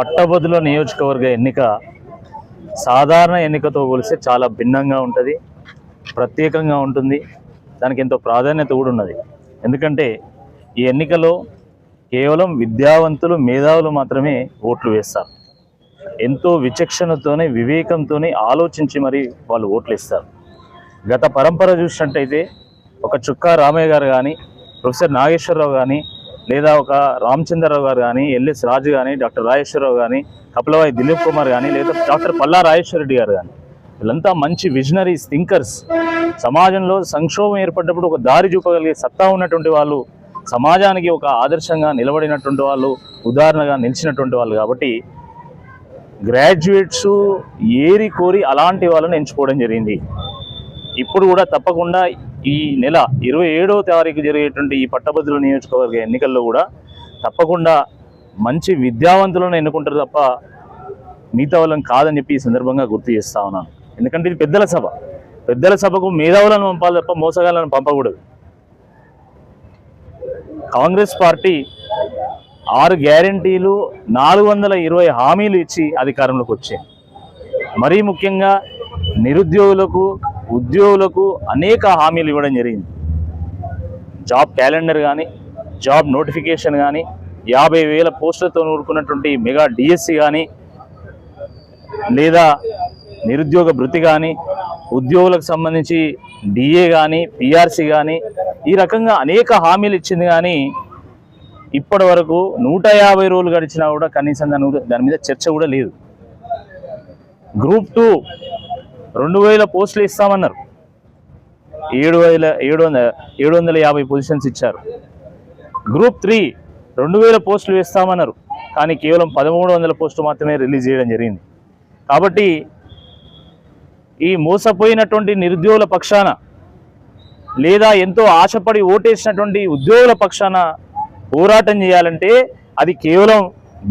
పట్టభద్రుల నియోజకవర్గ ఎన్నిక సాధారణ ఎన్నికతో పోలిస్తే చాలా భిన్నంగా ఉంటుంది ప్రత్యేకంగా ఉంటుంది. దానికి ఎంతో ప్రాధాన్యత కూడా ఉన్నది. ఎందుకంటే ఈ ఎన్నికలో కేవలం విద్యావంతులు మేధావులు మాత్రమే ఓట్లు వేస్తారు. ఎంతో విచక్షణతోనే వివేకంతోనే ఆలోచించి మరి వాళ్ళు ఓట్లు ఇస్తారు. గత పరంపర చూసినట్టయితే ఒక చుక్కా రామయ్య గారు కానీ ప్రొఫెసర్ నాగేశ్వరరావు కానీ లేదా ఒక రామచంద్రరావు గారు కానీ ఎల్ఎస్ రాజు కానీ డాక్టర్ రాజేశ్వరరావు కానీ కపిలవాయి దిలీప్ కుమార్ కానీ లేదా డాక్టర్ పల్లా రాజేశ్వర రెడ్డి గారు కానీ వీళ్ళంతా మంచి విజనరీస్ థింకర్స్. సమాజంలో సంక్షోభం ఏర్పడ్డప్పుడు ఒక దారి చూపగలిగే సత్తా ఉన్నటువంటి వాళ్ళు సమాజానికి ఒక ఆదర్శంగా నిలబడినటువంటి వాళ్ళు ఉదాహరణగా నిలిచినటువంటి వాళ్ళు కాబట్టి గ్రాడ్యుయేట్స్ ఏరి కోరి అలాంటి వాళ్ళని ఎంచుకోవడం జరిగింది. ఇప్పుడు కూడా తప్పకుండా ఈ నెల ఇరవై ఏడవ తారీఖు జరిగేటువంటి ఈ పట్టభద్రుల నియోజకవర్గ ఎన్నికల్లో కూడా తప్పకుండా మంచి విద్యావంతులను ఎన్నుకుంటారు తప్ప మిగతా వాళ్ళని కాదని చెప్పి ఈ సందర్భంగా గుర్తు చేస్తా ఉన్నాను. ఎందుకంటే ఇది పెద్దల సభ. పెద్దల సభకు మేధావులను పంపాలి తప్ప మోసగాళ్ళను పంపకూడదు. కాంగ్రెస్ పార్టీ ఆరు గ్యారంటీలు నాలుగు వందల ఇరవై హామీలు ఇచ్చి అధికారంలోకి వచ్చాయి మరీ ముఖ్యంగా నిరుద్యోగులకు ఉద్యోగులకు అనేక హామీలు ఇవ్వడం జరిగింది. జాబ్ క్యాలెండర్ కానీ జాబ్ నోటిఫికేషన్ కానీ యాభై వేల పోస్టులతో నూరుకున్నటువంటి మెగా డిఎస్సి కానీ లేదా నిరుద్యోగ భృతి కానీ ఉద్యోగులకు సంబంధించి డిఏ కానీ పిఆర్సి కానీ ఈ రకంగా అనేక హామీలు ఇచ్చింది కానీ ఇప్పటి వరకు నూట యాభై రోజులు గడిచినా కూడా కనీసం దాని దాని మీద చర్చ కూడా లేదు. గ్రూప్ టూ రెండు వేల పోస్టులు ఇస్తామన్నారు. ఏడు వేల ఏడు వందల ఏడు వందల యాభై పొజిషన్స్ ఇచ్చారు. గ్రూప్ త్రీ రెండు వేల పోస్టులు వేస్తామన్నారు. కానీ కేవలం పదమూడు వందల పోస్టులు మాత్రమే రిలీజ్ చేయడం జరిగింది. కాబట్టి ఈ మోసపోయినటువంటి నిరుద్యోగుల పక్షాన లేదా ఎంతో ఆశపడి ఓటేసినటువంటి ఉద్యోగుల పక్షాన పోరాటం చేయాలంటే అది కేవలం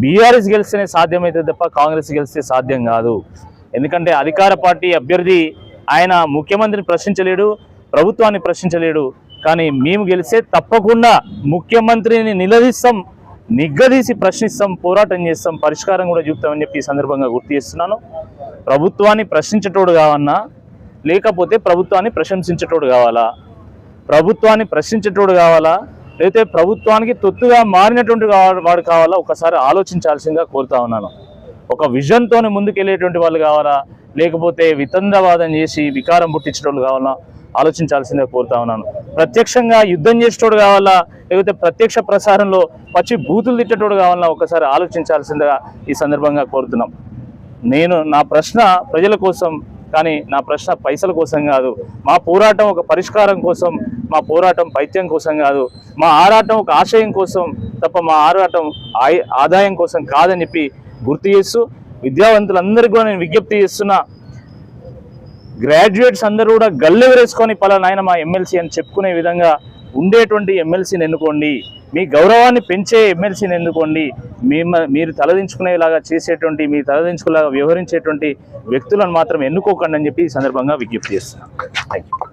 బీఆర్ఎస్ గెలిస్తేనే సాధ్యమవుతుంది తప్ప కాంగ్రెస్ గెలిస్తే సాధ్యం కాదు. ఎందుకంటే అధికార పార్టీ అభ్యర్థి ఆయన ముఖ్యమంత్రిని ప్రశ్నించలేడు ప్రభుత్వాన్ని ప్రశ్నించలేడు. కానీ మేము గెలిస్తే తప్పకుండా ముఖ్యమంత్రిని నిలదీస్తాం నిగ్గదీసి ప్రశ్నిస్తాం పోరాటం చేస్తాం పరిష్కారం కూడా చూపుతామని చెప్పి ఈ సందర్భంగా గుర్తు చేస్తున్నాను. ప్రభుత్వాన్ని ప్రశ్నించేటోడు కావన్నా లేకపోతే ప్రభుత్వాన్ని ప్రశంసించేటోడు కావాలా? ప్రభుత్వాన్ని ప్రశ్నించేటోడు కావాలా? లేకపోతే ప్రభుత్వానికి తొత్తుగా మారినటువంటి వాడు కావాలా? ఒకసారి ఆలోచించాల్సిందిగా కోరుతా ఉన్నాను. ఒక విజన్తోనే ముందుకెళ్ళేటువంటి వాళ్ళు కావాలా? లేకపోతే వితండవాదం చేసి వికారం పుట్టించేటోళ్ళు కావాలా? ఆలోచించాల్సిందే కోరుతా ఉన్నాను. ప్రత్యక్షంగా యుద్ధం చేసేటోడు కావాలా? లేకపోతే ప్రత్యక్ష ప్రసారంలో పచ్చి బూతులు తిట్టేటోడు కావాలా? ఒకసారి ఆలోచించాల్సిందిగా ఈ సందర్భంగా కోరుతున్నాం. నేను నా ప్రశ్న ప్రజల కోసం కానీ నా ప్రశ్న పైసల కోసం కాదు. మా పోరాటం ఒక పరిష్కారం కోసం మా పోరాటం పైత్యం కోసం కాదు. మా ఆరాటం ఒక ఆశయం కోసం తప్ప మా ఆరాటం ఆదాయం కోసం కాదని చెప్పి గుర్తు చేస్తూ విద్యావంతులందరికీ కూడా నేను విజ్ఞప్తి చేస్తున్నా గ్రాడ్యుయేట్స్ అందరూ కూడా గల్లెవరేసుకొని పలానా మా ఎమ్మెల్సీ అని చెప్పుకునే విధంగా ఉండేటువంటి ఎమ్మెల్సీని ఎన్నుకోండి మీ గౌరవాన్ని పెంచే ఎమ్మెల్సీని ఎన్నుకోండి మేము మీరు తలదించుకునేలాగా చేసేటువంటి మీ తలదించుకునేలాగా వ్యవహరించేటువంటి వ్యక్తులను మాత్రం ఎన్నుకోకండి అని చెప్పి ఈ సందర్భంగా విజ్ఞప్తి చేస్తున్నాను థ్యాంక్ యూ